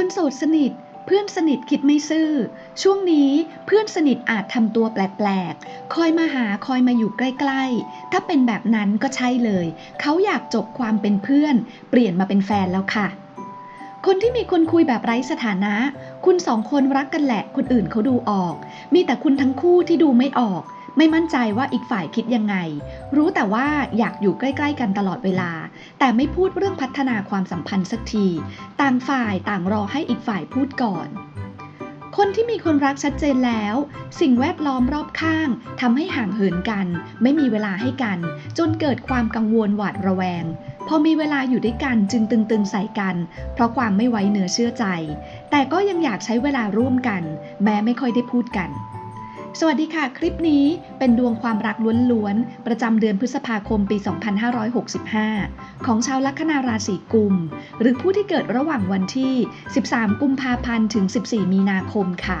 คนโสดสนิทเพื่อนสนิทคิดไม่ซื่อ ช่วงนี้เพื่อนสนิทอาจทำตัวแปลกๆ คอยมาหาคอยมาอยู่ใกล้ๆ ถ้าเป็นแบบนั้นก็ใช่เลย เขาอยากจบความเป็นเพื่อน เปลี่ยนมาเป็นแฟนแล้วค่ะ คนที่มีคนคุยแบบไร้สถานะ คุณสองคนรักกันแหละ คนอื่นเขาดูออก มีแต่คุณทั้งคู่ที่ดูไม่ออก ไม่มั่นใจว่าอีกฝ่ายคิดยังไง รู้แต่ว่าอยากอยู่ใกล้ๆกันตลอดเวลา แต่ไม่พูดเรื่องพัฒนาความสัมพันธ์สักที ต่างฝ่ายต่างรอให้อีกฝ่ายพูดก่อน คนที่มีคนรักชัดเจนแล้ว สิ่งแวดล้อมรอบข้างทำให้ห่างเหินกัน ไม่มีเวลาให้กัน จนเกิดความกังวลหวาดระแวงพอมีเวลาอยู่ด้วยกันจึงตึงๆใส่กัน เพราะความไม่ไว้เนื้อเชื่อใจ แต่ก็ยังอยากใช้เวลาร่วมกัน แม้ไม่ค่อยได้พูดกัน สวัสดีค่ะ คลิปนี้เป็นดวงความรักล้วนๆ ประจำเดือนพฤษภาคมปี 2565 ของชาวลัคนาราศีกุม หรือผู้ที่เกิดระหว่างวันที่ 13 กุมภาพันธ์ถึง 14 มีนาคมค่ะ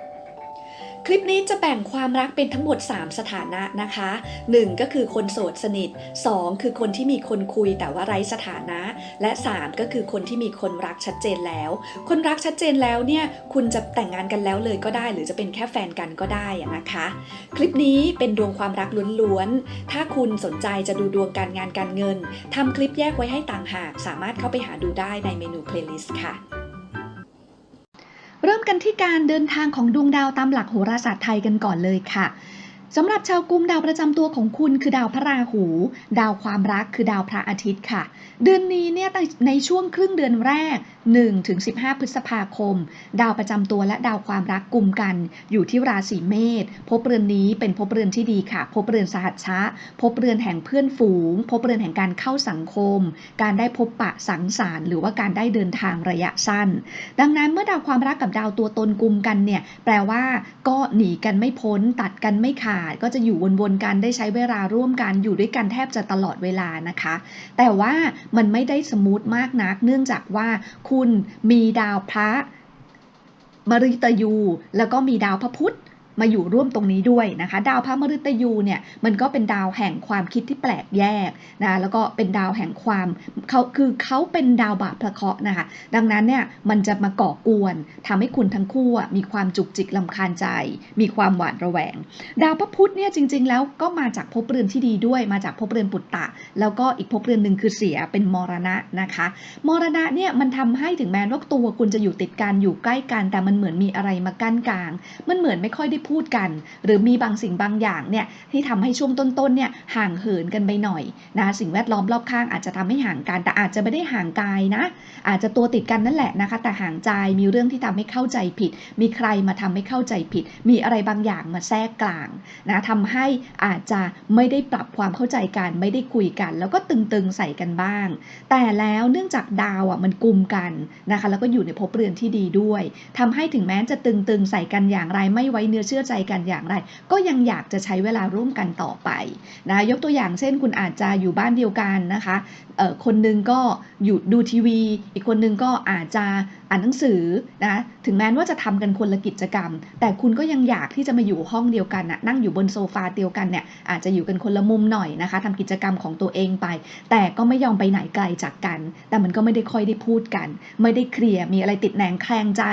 คลิปนี้จะแบ่งความรักเป็นทั้งหมด 3 สถานะนะคะ 1 ก็คือคนโสดสนิท 2 คือคนที่มีคนคุยแต่ว่าไร้สถานะ และ 3 ก็คือคนที่มีคนรักชัดเจนแล้ว คนรักชัดเจนแล้วเนี่ยคุณจะแต่งงานกันแล้วเลยก็ได้ หรือจะเป็นแค่แฟนกันก็ได้นะคะ คลิปนี้เป็นดวงความรักล้วนๆ ถ้าคุณสนใจจะดูดวงการงานการเงินทำคลิปแยกไว้ให้ต่างหาก สามารถเข้าไปหาดูได้ในเมนู playlist ค่ะ เริ่มกันที่การเดินทางของดวงดาวตามหลักโหราศาสตร์ไทยกันก่อนเลยค่ะสำหรับชาวกุมดาวประจำตัวของคุณคือดาวพระราหู ดาวความรักคือดาวพระอาทิตย์ค่ะ เดือนนี้เนี่ยในช่วงครึ่งเดือนแรก1ถึง15 พฤษภาคม ดาวประจำตัวและดาวความรักกลุ่มกันอยู่ที่ราศีเมษภพเรือนนี้เป็นภพเรือนที่ดีค่ะภพเรือนสหัชชะภพเรือนแห่งเพื่อนฝูงภพเรือนแห่งการเข้าสังคม การได้พบปะสังสรรค์หรือว่าการได้เดินทางระยะสั้น ดังนั้นเมื่อดาวความรักกับดาวตัวตนกลุ่มกันเนี่ยแปลว่าก็หนีกันไม่พ้น ตัดกันไม่ขาด ก็จะอยู่วนๆกันได้ใช้เวลาร่วมกันอยู่ด้วยกันแทบจะตลอดเวลานะคะ แต่ว่ามันไม่ได้สมูทมากนัก เนื่องจากว่าคุณมีดาวพระมฤตยู แล้วก็มีดาวพระพุธ มาอยู่ร่วมตรงนี้ด้วยนะคะ ดาวพระมฤตยูเนี่ยมันก็เป็นดาวแห่งความคิดที่แปลกแยกนะแล้วก็เป็นดาวแห่งความเขาคือเขาเป็นดาวบาปพระเคราะห์นะคะ ดังนั้นเนี่ยมันจะมาก่อกวนทำให้คุณทั้งคู่มีความจุกจิกลำคาญใจ มีความหวาดระแวง ดาวพระพุธเนี่ยจริง ๆ แล้วก็มาจากภพเรือนที่ดีด้วย มาจากภพเรือนปุตตะ แล้วก็อีกภพเรือนหนึ่งคือเสียเป็นมรณะนะคะ มรณะเนี่ยมันทำให้ถึงแม้ว่าตัวคุณจะอยู่ติดกันอยู่ใกล้กันแต่มันเหมือนมีอะไรมากั้นกลาง มันเหมือนไม่ค่อยได้พูดกัน หรือมีบางสิ่งบางอย่างเนี่ยที่ทำให้ช่วงต้นๆเนี่ยห่างเหินกันไปหน่อยนะสิ่งแวดล้อมรอบข้างอาจจะทำให้ห่างกัน แต่อาจจะไม่ได้ห่างกายนะ อาจจะตัวติดกันนั่นแหละนะคะ แต่ห่างใจมีเรื่องที่ทำให้เข้าใจผิด มีใครมาทำให้เข้าใจผิด มีอะไรบางอย่างมาแทรกกลางนะทำให้อาจจะไม่ได้ปรับความเข้าใจกันไม่ได้คุยกัน แล้วก็ตึงๆใส่กันบ้าง แต่แล้วเนื่องจากดาวอะมันกลุ่มกันนะคะ แล้วก็อยู่ในภพเรือนที่ดีด้วยทำให้ถึงแม้จะตึงๆใส่กันอย่างไรไม่ไว้เนื้อชื่อใจกันอย่างไร ก็ยังอยากจะใช้เวลาร่วมกันต่อไปนะยกตัวอย่างเช่นคุณอาจจะอยู่บ้านเดียวกันนะคะคนหนึงก็อยู่ดูทีวี อีกคนหนึงก็อาจจะอ่านหนังสือนะถึงแม้ว่าจะทำกันคนละกิจกรรม แต่คุณก็ยังอยากที่จะมาอยู่ห้องเดียวกันนะนั่งอยู่บนโซฟาเดียวกันเนี่ยอาจจะอยู่กันคนละมุมหน่อยนะคะทำกิจกรรมของตัวเองไป แต่ก็ไม่ยอมไปไหนไกลจากกัน แต่มันก็ไม่ได้ค่อยได้พูดกัน ไม่ได้เคลียร์มีอะไรติดแหนงแคลงใจ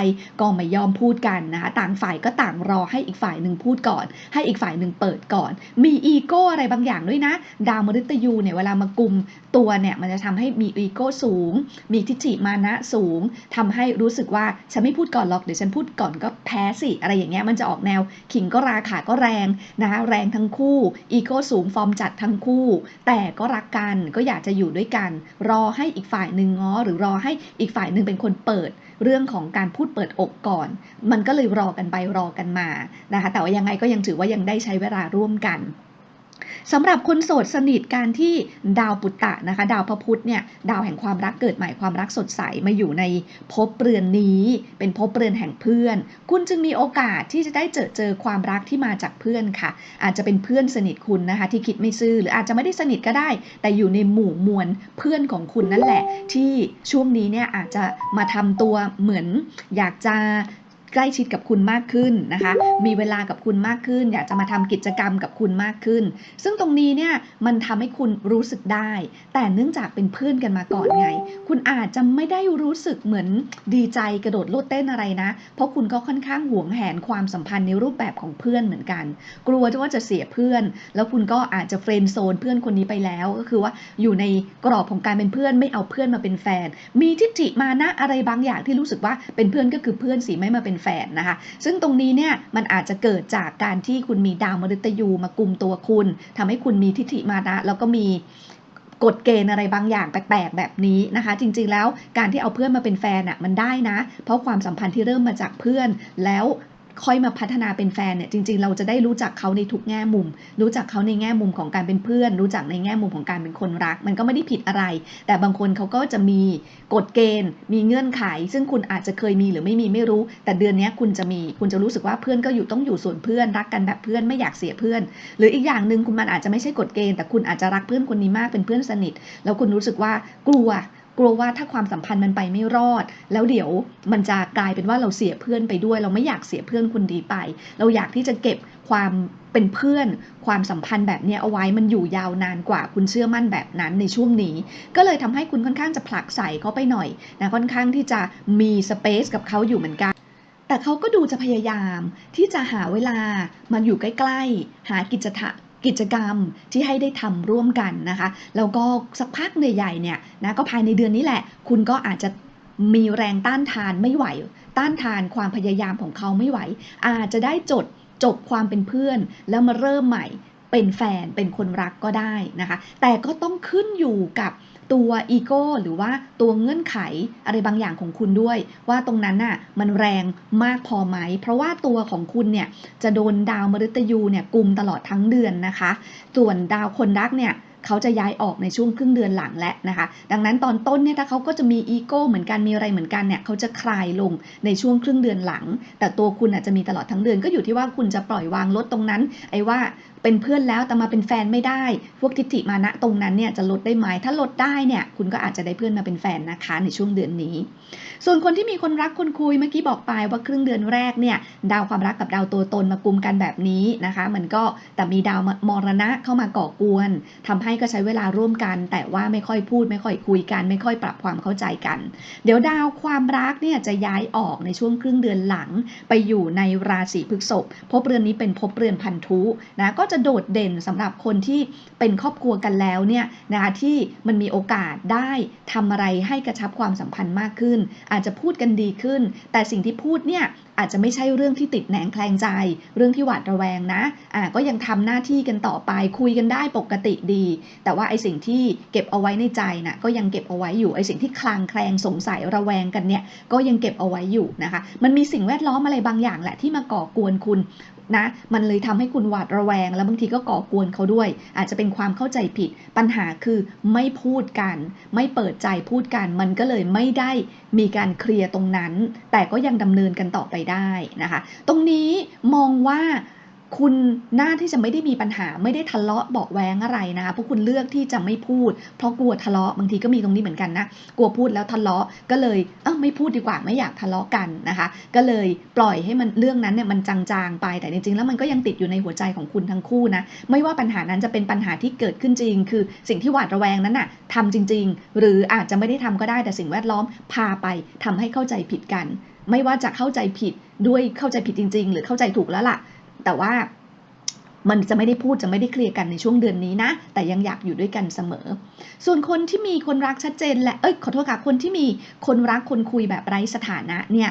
ก็ไม่ยอมพูดกันนะคะต่างฝ่ายก็ต่างรอให้อีกฝ่ายหนึ่งพูดก่อน ให้อีกฝ่ายหนึ่งเปิดก่อน มีอีโก้อะไรบางอย่างด้วยนะ ดาวมฤตยูเนี่ยเวลามากลุ่มตัวเนี่ยมันจะทำให้มีอีโก้สูง มีทิฏฐิมานะสูงทำให้รู้สึกว่าฉันไม่พูดก่อนหรอกเดี๋ยวฉันพูดก่อนก็แพ้สิอะไรอย่างเงี้ยมันจะออกแนวขิงก็ราขาก็แรงนะคะแรงทั้งคู่อีโก้สูงฟอร์มจัดทั้งคู่ แต่ก็รักกันก็อยากจะอยู่ด้วยกัน รอให้อีกฝ่ายหนึ่งง้อหรือรอให้อีกฝ่ายหนึ่งเป็นคนเปิดเรื่องของการพูดเปิดอกก่อน มันก็เลยรอกันไปรอกันมานะคะแต่ว่ายังไงก็ยังถือว่ายังได้ใช้เวลาร่วมกันสำหรับคนโสดสนิทการที่ดาวปุตตะนะคะ ดาวพระพุธเนี่ยดาวแห่งความรักเกิดใหม่ความรักสดใสมาอยู่ในภพเรือนนี้ เป็นภพเรือนแห่งเพื่อน คุณจึงมีโอกาสที่จะได้เจอเจอความรักที่มาจากเพื่อนค่ะ อาจจะเป็นเพื่อนสนิทคุณนะคะ ที่คิดไม่ซื่อหรืออาจจะไม่ได้สนิทก็ได้ แต่อยู่ในหมู่มวลเพื่อนของคุณนั่นแหละ ที่ช่วงนี้เนี่ยอาจจะมาทำตัวเหมือนอยากจะ ใกล้ชิดกับคุณมากขึ้นนะคะ มีเวลากับคุณมากขึ้น อยากจะมาทำกิจกรรมกับคุณมากขึ้น ซึ่งตรงนี้เนี่ยมันทำให้คุณรู้สึกได้ แต่เนื่องจากเป็นเพื่อนกันมาก่อนไง คุณอาจจะไม่ได้รู้สึกเหมือนดีใจกระโดดโลดเต้นอะไรนะ เพราะคุณก็ค่อนข้างหวงแหนความสัมพันธ์ในรูปแบบของเพื่อนเหมือนกัน กลัวว่าจะเสียเพื่อน แล้วคุณก็อาจจะเฟรนด์โซนเพื่อนคนนี้ไปแล้ว ก็คือว่าอยู่ในกรอบของการเป็นเพื่อนไม่เอาเพื่อนมาเป็นแฟน มีทิฏฐิมานะอะไรบางอย่างที่รู้สึกว่าเป็นเพื่อนก็คือเพื่อนสิไม่มาเป็นแฟนนะคะ ซึ่งตรงนี้เนี่ยมันอาจจะเกิดจากการที่คุณมีดาวมฤตยูมากลุ่มตัวคุณทำให้คุณมีทิฏฐิมานะแล้วก็มีกฎเกณฑ์อะไรบางอย่างแปลกๆแบบนี้นะคะ จริงๆแล้วการที่เอาเพื่อนมาเป็นแฟนอะมันได้นะ เพราะความสัมพันธ์ที่เริ่มมาจากเพื่อนแล้ว ค่อยมาพัฒนาเป็นแฟนเนี่ยจริง ๆ เราจะได้รู้จักเขาในทุกแง่มุม รู้จักเขาในแง่มุมของการเป็นเพื่อน รู้จักในแง่มุมของการเป็นคนรัก มันก็ไม่ได้ผิดอะไร แต่บางคนเขาก็จะมีกฎเกณฑ์ มีเงื่อนไข ซึ่งคุณอาจจะเคยมีหรือไม่มีไม่รู้ แต่เดือนนี้คุณจะมีคุณจะรู้สึกว่าเพื่อนก็อยู่ต้องอยู่ส่วนเพื่อนรักกันแบบเพื่อนไม่อยากเสียเพื่อน หรืออีกอย่างหนึ่งคุณมันอาจจะไม่ใช่กฎเกณฑ์แต่คุณอาจจะรักเพื่อนคนนี้มากเป็นเพื่อนสนิท แล้วคุณรู้สึกว่ากลัว กลัวว่าถ้าความสัมพันธ์มันไปไม่รอด แล้วเดี๋ยวมันจะกลายเป็นว่าเราเสียเพื่อนไปด้วย เราไม่อยากเสียเพื่อนคนดีไป เราอยากที่จะเก็บความเป็นเพื่อน ความสัมพันธ์แบบนี้เอาไว้มันอยู่ยาวนานกว่าคุณเชื่อมั่นแบบนั้นในช่วงนี้ ก็เลยทำให้คุณค่อนข้างจะผลักใส่เขาไปหน่อยนะค่อนข้างที่จะมีสเปซกับเขาอยู่เหมือนกันแต่เขาก็ดูจะพยายามที่จะหาเวลามาอยู่ใกล้ ๆ หากิจทะ กิจกรรมที่ให้ได้ทำร่วมกันนะคะแล้วก็สักพักใหญ่ๆเนี่ยนะก็ภายในเดือนนี้แหละ คุณก็อาจจะมีแรงต้านทานไม่ไหว ต้านทานความพยายามของเขาไม่ไหว อาจจะได้จดจบความเป็นเพื่อน แล้วมาเริ่มใหม่ เป็นแฟนเป็นคนรักก็ได้นะคะ แต่ก็ต้องขึ้นอยู่กับตัวอีโก้หรือว่าตัวเงื่อนไขอะไรบางอย่างของคุณด้วย ว่าตรงนั้นน่ะมันแรงมากพอไหม เพราะว่าตัวของคุณเนี่ยจะโดนดาวมฤตยูเนี่ยกลุ่มตลอดทั้งเดือนนะคะ ส่วนดาวคนรักเนี่ยเขาจะย้ายออกในช่วงครึ่งเดือนหลังแล้วนะคะ ดังนั้นตอนต้นเนี่ยถ้าเขาก็จะมีอีโก้เหมือนกันมีอะไรเหมือนกันเนี่ยเขาจะคลายลงในช่วงครึ่งเดือนหลัง แต่ตัวคุณอาจจะมีตลอดทั้งเดือนก็อยู่ที่ว่าคุณจะปล่อยวางลดตรงนั้น ไอ้ว่าเป็นเพื่อนแล้วแต่มาเป็นแฟนไม่ได้ พวกทิฏฐิมานะตรงนั้นเนี่ยจะลดได้ไหมถ้าลดได้เนี่ยคุณก็อาจจะได้เพื่อนมาเป็นแฟนนะคะในช่วงเดือนนี้ ส่วนคนที่มีคนรักคนคุยเมื่อกี้บอกไปว่าครึ่งเดือนแรกเนี่ยดาวความรักกับดาวตัวตนมากุมกันแบบนี้นะคะ มันก็แต่มีดาวมรณะเข้ามาก่อกวนทำให้ก็ใช้เวลาร่วมกัน แต่ว่าไม่ค่อยพูด ไม่ค่อยคุยกัน ไม่ค่อยปรับความเข้าใจกัน เดี๋ยวดาวความรักเนี่ยจะย้ายออกในช่วงครึ่งเดือนหลัง ไปอยู่ในราศีพฤษภภพเรือนนี้เป็นภพเรือนพันธุนะก็จะโดดเด่นสำหรับคนที่เป็นครอบครัวกันแล้วเนี่ยนะคะที่มันมีโอกาสได้ทำอะไรให้กระชับความสัมพันธ์มากขึ้น อาจจะพูดกันดีขึ้น แต่สิ่งที่พูดเนี่ยอาจจะไม่ใช่เรื่องที่ติดแหนงแคลงใจ เรื่องที่หวาดระแวงนะอ่าก็ยังทำหน้าที่กันต่อไปคุยกันได้ปกติดี แต่ว่าไอสิ่งที่เก็บเอาไว้ในใจนะก็ยังเก็บเอาไว้อยู่ไอสิ่งที่คลางแคลงสงสัยระแวงกันเนี่ยก็ยังเก็บเอาไว้อยู่นะคะ มันมีสิ่งแวดล้อมอะไรบางอย่างแหละที่มาก่อกวนคุณนะ มันเลยทำให้คุณหวาดระแวงแล้วบางทีก็ก่อกวนเขาด้วย อาจจะเป็นความเข้าใจผิด ปัญหาคือไม่พูดกัน ไม่เปิดใจพูดกัน มันก็เลยไม่ได้มีการเคลียร์ตรงนั้น แต่ก็ยังดำเนินกันต่อไปได้นะคะ ตรงนี้มองว่า คุณน่าที่จะไม่ได้มีปัญหาไม่ได้ทะเลาะเบาแวงอะไรนะคะเพราะคุณเลือกที่จะไม่พูด เพราะกลัวทะเลาะบางทีก็มีตรงนี้เหมือนกันนะกลัวพูดแล้วทะเลาะก็เลยเออไม่พูดดีกว่าไม่อยากทะเลาะกันนะคะ ก็เลยปล่อยให้มันเรื่องนั้นเนี่ยมันจางๆไปแต่จริงๆ แล้วมันก็ยังติดอยู่ในหัวใจของคุณทั้งคู่นะไม่ว่าปัญหานั้นจะเป็นปัญหาที่เกิดขึ้นจริง คือสิ่งที่หวาดระแวงนั้นน่ะทำจริง ๆ หรืออาจจะไม่ได้ทำก็ได้แต่สิ่งแวดล้อมพาไปทำให้เข้าใจผิดกัน ไม่ว่าจะเข้าใจผิดด้วยเข้าใจผิดจริง ๆ หรือเข้าใจถูกแล้วล่ะ แต่ว่ามันจะไม่ได้พูดจะไม่ได้เคลียร์กันในช่วงเดือนนี้นะ แต่ยังอยากอยู่ด้วยกันเสมอ ส่วนคนที่มีคนรักชัดเจนและเอ้ยขอโทษค่ะคนที่มีคนรักคนคุยแบบไร้สถานะเนี่ย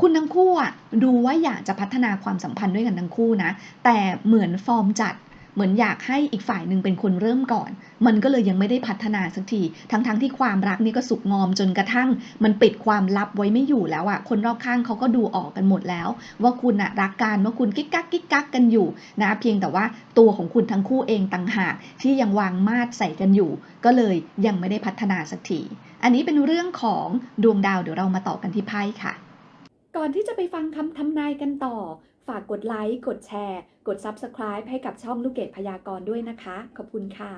คุณทั้งคู่อะดูว่าอยากจะพัฒนาความสัมพันธ์ด้วยกันทั้งคู่นะ แต่เหมือนฟอร์มจัด เหมือนอยากให้อีกฝ่ายหนึ่งเป็นคนเริ่มก่อน มันก็เลยยังไม่ได้พัฒนาสักที ทั้งๆทที่ความรักนี่ก็สุกงอมจนกระทั่ง มันปิดความลับไว้ไม่อยู่แล้วอะคนรอบข้างเขาก็ดูออกกันหมดแล้ว ว่าคุณอะรักกันว่าคุณกิ๊กกักกิ๊กกักกันอยู่นะเพียงแต่ว่าตัวของคุณทั้งคู่เองต่างหากที่ยังวางมาดใส่กันอยู่ ก็เลยยังไม่ได้พัฒนาสักทีอันนี้เป็นเรื่องของดวงดาวเดี๋ยวเรามาต่อกันที่ไพ่ค่ะ ก่อนที่จะไปฟังคำทำนายกันต่อ ฝากกดไลค์ กดแชร์ กด Subscribe ให้กับช่องลูกเกดพยากรณ์ด้วยนะคะ ขอบคุณค่ะ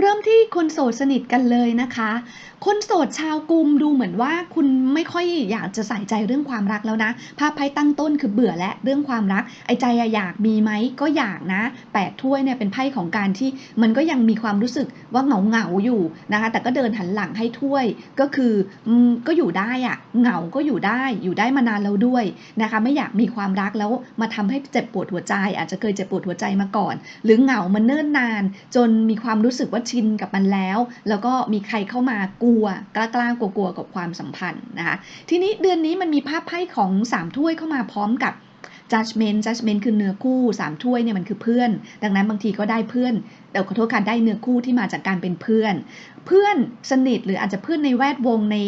เริ่มที่คนโสดสนิทกันเลยนะคะ คนโสดชาวกลุ่มดูเหมือนว่าคุณไม่ค่อยอยากจะใส่ใจเรื่องความรักแล้วนะ ภาพไพ่ตั้งต้นคือเบื่อและเรื่องความรัก ไอ้ใจอยากมีไหมก็อยากนะแปดถ้วยเนี่ยเป็นไพ่ของการที่มันก็ยังมีความรู้สึกว่าเหงาเหงาๆอยู่นะคะ แต่ก็เดินหันหลังให้ถ้วยก็คือก็อยู่ได้อะเหงาก็อยู่ได้อยู่ได้มานานแล้วด้วยนะคะ ไม่อยากมีความรักแล้วมาทำให้เจ็บปวดหัวใจ อาจจะเคยเจ็บปวดหัวใจมาก่อน หรือเหงามันเนิ่นนาน จนมีความรู้สึกว่าชินกับมันแล้ว แล้วก็มีใครเข้ามากลัวกล้ากล้ากลัวกลัวๆกับความสัมพันธ์นะคะ ทีนี้เดือนนี้มันมีภาพไพ่ของสามถ้วยเข้ามาพร้อมกับ judgment judgment คือเนื้อคู่สามถ้วยเนี่ยมันคือเพื่อน ดังนั้นบางทีก็ได้เพื่อนเดี๋ยวขอโทษค่ะได้เนื้อคู่ที่มาจากการเป็นเพื่อน เพื่อนสนิทหรืออาจจะเพื่อนในแวดวงใน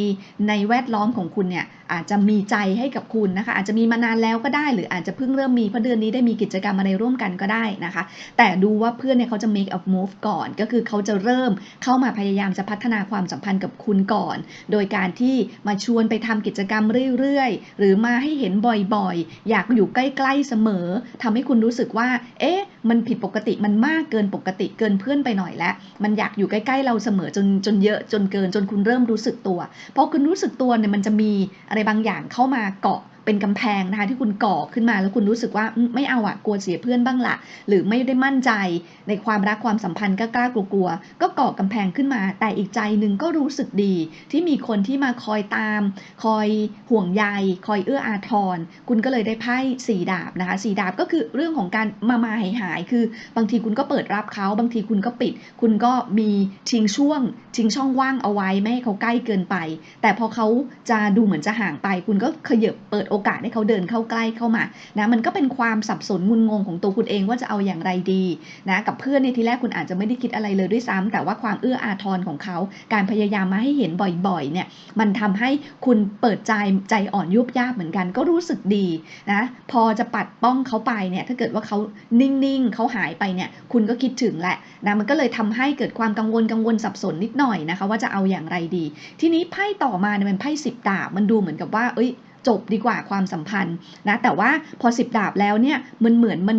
ในแวดล้อมของคุณเนี่ย อาจจะมีใจให้กับคุณนะคะ อาจจะมีมานานแล้วก็ได้ หรืออาจจะเพิ่งเริ่มมีเพราะเดือนนี้ได้มีกิจกรรมอะไรร่วมกันก็ได้นะคะ แต่ดูว่าเพื่อนเนี่ยเขาจะ make a move ก่อน ก็คือเขาจะเริ่มเข้ามาพยายามจะพัฒนาความสัมพันธ์กับคุณก่อน โดยการที่มาชวนไปทำกิจกรรมเรื่อยๆ หรือมาให้เห็นบ่อยๆ อยากอยู่ใกล้ๆเสมอทำให้คุณรู้สึกว่า เอ๊ะ มันผิดปกติมันมากเกินปกติเกินเพื่อนไปหน่อยแล้ว มันอยากอยู่ใกล้ๆเราเสมอจนจนเยอะจนเกินจนคุณเริ่มรู้สึกตัวพอคุณรู้สึกตัวเนี่ยมันจะมีอะไรบางอย่างเข้ามาเกาะ เป็นกำแพงนะคะที่คุณก่อขึ้นมาแล้วคุณรู้สึกว่าไม่เอาอะกลัวเสียเพื่อนบ้างละหรือไม่ได้มั่นใจในความรักความสัมพันธ์ก็กล้ากลัวๆก็ก่อกำแพงขึ้นมา แต่อีกใจหนึ่งก็รู้สึกดี ที่มีคนที่มาคอยตาม คอยห่วงใยคอยเอื้ออาทร คุณก็เลยได้ไพ่สี่ดาบนะคะสี่ดาบก็คือเรื่องของการมามาหายหายคือบางทีคุณก็เปิดรับเขาบางทีคุณก็ปิด คุณก็มีทิ้งช่วงทิ้งช่องว่างเอาไว้ไม่ให้เขาใกล้เกินไป แต่พอเขาจะดูเหมือนจะห่างไป คุณก็ขยับเปิดโอกาสให้เขาเดินเข้าใกล้เข้ามานะมันก็เป็นความสับสนงุนงงของตัวคุณเองว่าจะเอาอย่างไรดีนะกับเพื่อนในทีแรกคุณอาจจะไม่ได้คิดอะไรเลยด้วยซ้ำแต่ว่าความเอื้ออาทรของเขา การพยายามมาให้เห็นบ่อยๆเนี่ยมันทำให้คุณเปิดใจใจอ่อนยุบยาบเหมือนกัน ก็รู้สึกดีนะพอจะปัดป้องเขาไปเนี่ยถ้าเกิดว่าเขานิ่งๆเขาหายไปเนี่ยคุณก็คิดถึงแหละนะมันก็เลยทำให้เกิดความกังวลกังวลสับสนนิดหน่อยนะคะว่าจะเอาอย่างไรดี ทีนี้ไพ่ต่อมาเนี่ยเป็นไพ่สิบดาบมันดูเหมือนกับว่า เอ้ย จบดีกว่าความสัมพันธ์นะแต่ว่าพอสิบดาบแล้วเนี่ยมันเหมือนมัน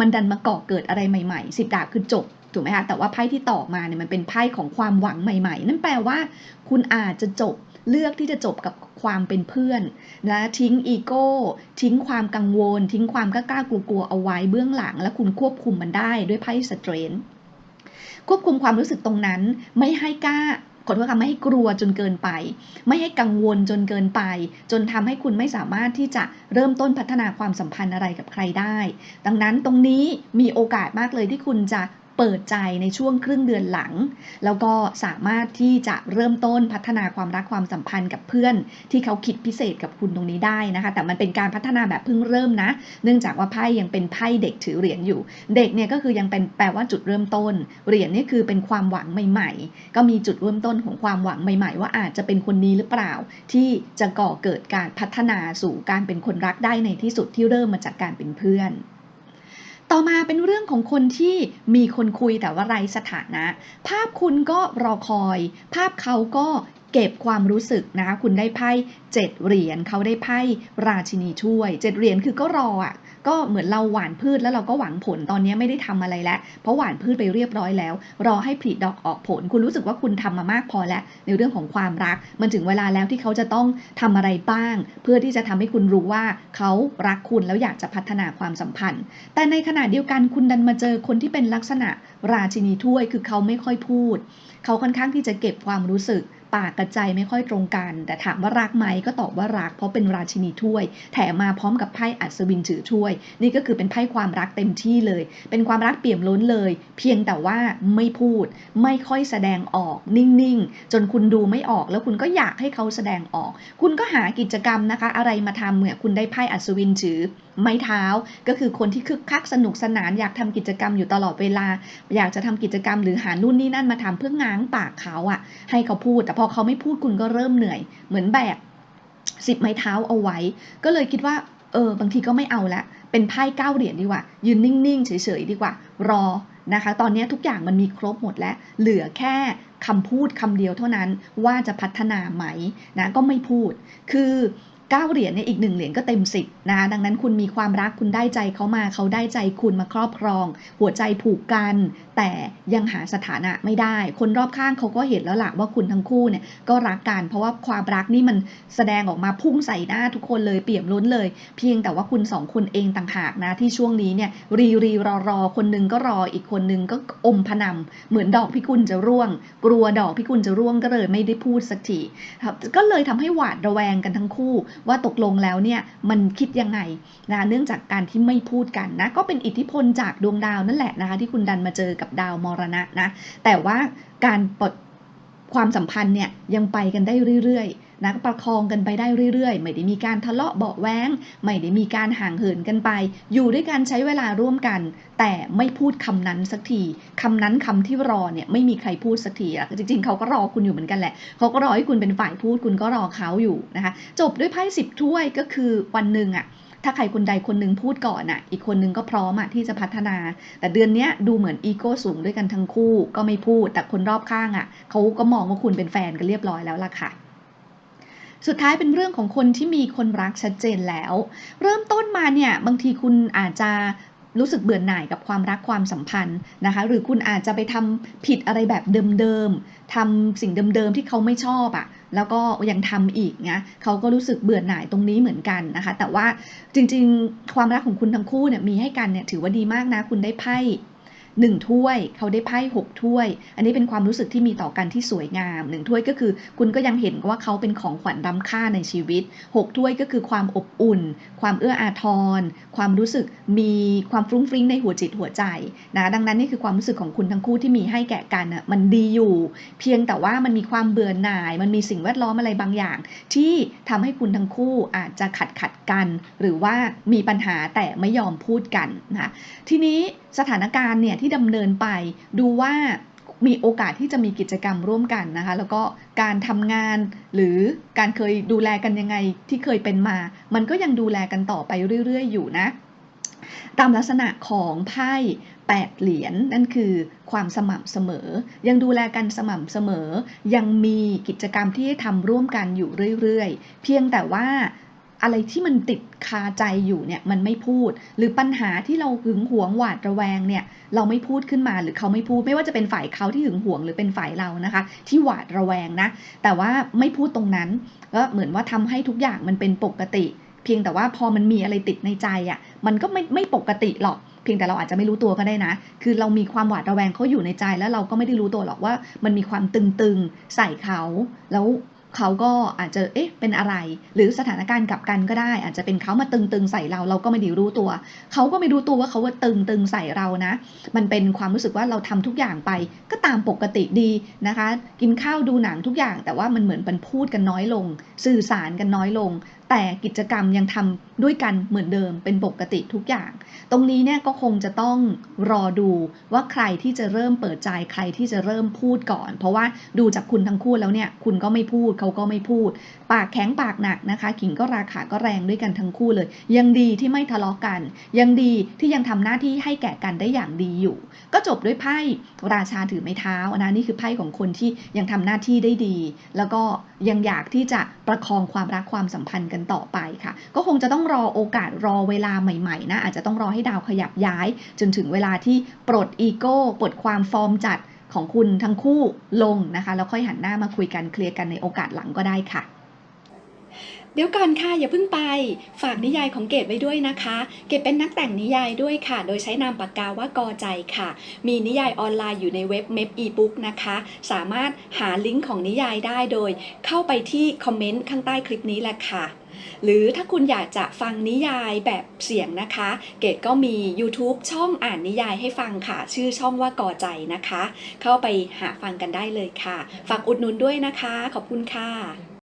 มันดันมาก่อเกิดอะไรใหม่ๆสิบดาบคือจบถูกไหมคะแต่ว่าไพ่ที่ต่อมาเนี่ยมันเป็นไพ่ของความหวังใหม่ ๆ นั่นแปลว่าคุณอาจจะจบเลือกที่จะจบกับความเป็นเพื่อนนะทิ้งอีโก้ทิ้งความกังวล ทิ้งความกล้ากลัวๆเอาไว้เบื้องหลัง แล้วคุณควบคุมมันได้ด้วยไพ่สเตรนควบคุมความรู้สึกตรงนั้นไม่ให้กล้า ขอโทษค่ะไม่ให้กลัวจนเกินไป ไม่ให้กังวลจนเกินไป จนทำให้คุณไม่สามารถที่จะเริ่มต้นพัฒนาความสัมพันธ์อะไรกับใครได้ ดังนั้นตรงนี้มีโอกาสมากเลยที่คุณจะ เปิดใจในช่วงครึ่งเดือนหลัง แล้วก็สามารถที่จะเริ่มต้นพัฒนาความรักความสัมพันธ์กับเพื่อน ที่เขาคิดพิเศษกับคุณตรงนี้ได้นะคะ แต่มันเป็นการพัฒนาแบบเพิ่งเริ่มนะ เนื่องจากว่าไพ่ยังเป็นไพ่เด็กถือเหรียญอยู่ เด็กเนี่ยก็คือยังเป็นแปลว่าจุดเริ่มต้น เหรียญนี่คือเป็นความหวังใหม่ ๆ ก็มีจุดเริ่มต้นของความหวังใหม่ ๆ ว่าอาจจะเป็นคนนี้หรือเปล่า ที่จะก่อเกิดการพัฒนาสู่การเป็นคนรักได้ในที่สุดที่เริ่มมาจากการเป็นเพื่อน ต่อมาเป็นเรื่องของคนที่มีคนคุยแต่ว่าไร้สถานะ ภาพคุณก็รอคอย ภาพเขาก็ เก็บความรู้สึกนะคะคุณได้ไพ่เจ็ดเหรียญเขาได้ไพ่ราชินีถ้วยเจ็ดเหรียญคือก็รออะก็เหมือนเราหว่านพืชแล้วเราก็หวังผลตอนนี้ไม่ได้ทำอะไรแล้วเพราะหว่านพืชไปเรียบร้อยแล้ว รอให้ผลิดอกออกผล คุณรู้สึกว่าคุณทำมามากพอแล้ว ในเรื่องของความรัก มันถึงเวลาแล้วที่เขาจะต้องทำอะไรบ้าง เพื่อที่จะทำให้คุณรู้ว่าเขารักคุณแล้วอยากจะพัฒนาความสัมพันธ์ แต่ในขณะเดียวกันคุณดันมาเจอคนที่เป็นลักษณะราชินีถ้วยคือเขาไม่ค่อยพูด เขาค่อนข้างที่จะเก็บความรู้สึก ปากกับใจไม่ค่อยตรงกัน แต่ถามว่ารักไหมก็ตอบว่ารัก เพราะเป็นราชินีถ้วย แถมมาพร้อมกับไพ่อัศวินถือถ้วย นี่ก็คือเป็นไพ่ความรักเต็มที่เลย เป็นความรักเปี่ยมล้นเลย เพียงแต่ว่าไม่พูด ไม่ค่อยแสดงออกนิ่งๆ จนคุณดูไม่ออกแล้วคุณก็อยากให้เขาแสดงออก คุณก็หากิจกรรมนะคะ อะไรมาทำเนี่ยคุณได้ไพ่อัศวินถือไม้เท้าก็คือคนที่คึกคักสนุกสนานอยากทำกิจกรรมอยู่ตลอดเวลา อยากจะทำกิจกรรมหรือหานู่นนี่นั่นมาทำเพื่อง้างปากเขาอะให้เขาพูดแต่พอเขาไม่พูดคุณก็เริ่มเหนื่อย เหมือนแบกสิบไม้เท้าเอาไว้ ก็เลยคิดว่า เออ บางทีก็ไม่เอาละ เป็นไพ่เก้าเหรียญดีกว่า ยืนนิ่งๆ เฉยๆ ดีกว่า รอนะคะ ตอนนี้ทุกอย่างมันมีครบหมดแล้ว เหลือแค่คำพูดคำเดียวเท่านั้นว่าจะพัฒนาไหมนะ ก็ไม่พูด คือ 9เหรียญเนี่ยอีกหนึ่งเหรียญก็เต็มสิบนะดังนั้นคุณมีความรักคุณได้ใจเขามาเขาได้ใจคุณมาครอบครอง หัวใจผูกกัน แต่ยังหาสถานะไม่ได้ คนรอบข้างเขาก็เห็นแล้วล่ะว่าคุณทั้งคู่เนี่ยก็รักกัน เพราะว่าความรักนี่มันแสดงออกมาพุ่งใส่หน้าทุกคนเลยเปี่ยมล้นเลย เพียงแต่ว่าคุณสองคนเองต่างหากนะที่ช่วงนี้เนี่ยรีรีรอรอคนหนึงก็รออีกคนหนึงก็อมพนำเหมือนดอกพิกุลจะร่วง กลัวดอกพิกุลจะร่วงก็เลยไม่ได้พูดสักทีครับก็เลยทำให้หวาดระแวงกันทั้งคู่ว่าตกลงแล้วเนี่ยมันคิดยังไงนะเนื่องจากการที่ไม่พูดกันนะก็เป็นอิทธิพลจากดวงดาวนั่นแหละนะคะที่คุณดันมาเจอกับดาวมรณะนะแต่ว่าการปลดความสัมพันธ์เนี่ยยังไปกันได้เรื่อยๆ นะประคองกันไปได้เรื่อยๆ ไม่ได้มีการทะเลาะเบาแว้ง ไม่ได้มีการห่างเหินกันไป อยู่ด้วยกันใช้เวลาร่วมกัน แต่ไม่พูดคำนั้นสักทีคำนั้นคำที่รอเนี่ยไม่มีใครพูดสักทีอะจริงๆเขาก็รอคุณอยู่เหมือนกันแหละเขาก็รอให้คุณเป็นฝ่ายพูดคุณก็รอเขาอยู่นะคะ จบด้วยไพ่สิบถ้วยก็คือวันหนึ่งอะถ้าใครคนใดคนหนึ่งพูดก่อนอะ อีกคนนึงก็พร้อมอะที่จะพัฒนา แต่เดือนนี้ดูเหมือนอีโก้สูงด้วยกันทั้งคู่ ก็ไม่พูด แต่คนรอบข้างอะเขาก็มองว่าคุณเป็นแฟนกันเรียบร้อยแล้วล่ะค่ะ สุดท้ายเป็นเรื่องของคนที่มีคนรักชัดเจนแล้ว เริ่มต้นมาเนี่ยบางทีคุณอาจจะรู้สึกเบื่อหน่ายกับความรักความสัมพันธ์นะคะ หรือคุณอาจจะไปทำผิดอะไรแบบเดิมๆทำสิ่งเดิมๆที่เขาไม่ชอบอะ่ะ แล้วก็ยังทำอีกนะเขาก็รู้สึกเบื่อหน่ายตรงนี้เหมือนกันนะคะ แต่ว่าจริงๆ ความรักของคุณทั้งคู่เนี่ยมีให้กันเนี่ยถือว่าดีมากนะ คุณได้ไพ่ หนึ่งถ้วยเขาได้ไพ่หกถ้วย อันนี้เป็นความรู้สึกที่มีต่อกันที่สวยงามหนึ่งถ้วยก็คือ คุณก็ยังเห็นว่าเขาเป็นของขวัญล้ำค่าในชีวิตหกถ้วยก็คือความอบอุ่น ความเอื้ออาทร ความรู้สึกมีความฟรุ้งฟริ้งในหัวจิตหัวใจนะดังนั้นนี่คือความรู้สึกของคุณทั้งคู่ที่มีให้แก่กันน่ะมันดีอยู่ เพียงแต่ว่ามันมีความเบื่อหน่าย มันมีสิ่งแวดล้อมอะไรบางอย่าง ที่ทำให้คุณทั้งคู่อาจจะขัดขัดกัน หรือว่ามีปัญหาแต่ไม่ยอมพูดกันนะคะทีนี้สถานการณ์เนี่ยที่ที่ดำเนินไป ดูว่ามีโอกาสที่จะมีกิจกรรมร่วมกันนะคะ แล้วก็การทำงานหรือการเคยดูแลกันยังไงที่เคยเป็นมา มันก็ยังดูแลกันต่อไปเรื่อย ๆ อยู่นะ ตามลักษณะของไพ่แปดเหรียญนั่นคือความสม่ำเสมอ ยังดูแลกันสม่ำเสมอ ยังมีกิจกรรมที่ทำร่วมกันอยู่เรื่อย ๆ เพียงแต่ว่า อะไรที่มันติดคาใจอยู่เนี่ยมันไม่พูด หรือปัญหาที่เราหึงหวงหวาดระแวงเนี่ยเราไม่พูดขึ้นมาหรือเขาไม่พูด ไม่ว่าจะเป็นฝ่ายเขาที่หึงหวงหรือเป็นฝ่ายเรานะคะ ที่หวาดระแวงนะแต่ว่าไม่พูดตรงนั้นก็เหมือนว่าทำให้ทุกอย่างมันเป็นปกติ เพียงแต่ว่าพอมันมีอะไรติดในใจอะ่ะมันก็ไม่ไม่ปกติหรอกเพียงแต่เราอาจจะไม่รู้ตัวก็ได้นะ คือเรามีความหวาดระแวงเขาอยู่ในใจแล้วเราก็ไม่ได้รู้ตัวหรอกว่ามันมีความตึงๆใส่เขา แล้ว เขาก็อาจจะเอ๊ะเป็นอะไร หรือสถานการณ์กับกันก็ได้ อาจจะเป็นเขามาตึงๆใส่เราเราก็ไม่ได้รู้ตัว เขาก็ไม่รู้ตัวว่าเขาว่าตึงๆใส่เรานะ มันเป็นความรู้สึกว่าเราทำทุกอย่างไป ก็ตามปกติดีนะคะ กินข้าวดูหนังทุกอย่าง แต่ว่ามันเหมือนมันพูดกันน้อยลง สื่อสารกันน้อยลงแต่กิจกรรมยังทำด้วยกันเหมือนเดิมเป็นปกติทุกอย่าง ตรงนี้เนี่ยก็คงจะต้องรอดูว่าใครที่จะเริ่มเปิดใจใครที่จะเริ่มพูดก่อน เพราะว่าดูจากคุณทั้งคู่แล้วเนี่ยคุณก็ไม่พูดเขาก็ไม่พูด ปากแข็งปากหนักนะคะขิงก็ราคาก็แรงด้วยกันทั้งคู่เลย ยังดีที่ไม่ทะเลาะกัน ยังดีที่ยังทำหน้าที่ให้แก่กันได้อย่างดีอยู่ ก็จบด้วยไพ่ราชาถือไม้เท้านะนี่คือไพ่ของคนที่ยังทำหน้าที่ได้ดี แล้วก็ยังอยากที่จะประคองความรักความสัมพันธ์กันต่อไปค่ะ ก็คงจะต้องรอโอกาสรอเวลาใหม่ๆนะอาจจะต้องรอให้ดาวขยับย้าย จนถึงเวลาที่ปลดอีโก้ปลดความฟอร์มจัดของคุณทั้งคู่ลงนะคะ แล้วค่อยหันหน้ามาคุยกันเคลียร์กันในโอกาสหลังก็ได้ค่ะเดี๋ยวก่อนค่ะอย่าเพิ่งไป ฝากนิยายของเกดไว้ด้วยนะคะ เกดเป็นนักแต่งนิยายด้วยค่ะ โดยใช้นามปากกาว่ากอใจค่ะ มีนิยายออนไลน์อยู่ในเว็บเม p อีบุ๊กนะคะ สามารถหาลิงก์ของนิยายได้โดย เข้าไปที่คอมเมนต์ข้างใต้คลิปนี้แหละค่ะ หรือถ้าคุณอยากจะฟังนิยายแบบเสียงนะคะ เกดก็มี YouTube ช่องอ่านนิยายให้ฟังค่ะ ชื่อช่องว่ากอใจนะคะ เข้าไปหาฟังกันได้เลยค่ะ ฝากอุดหนุนด้วยนะคะ ขอบคุณค่ะ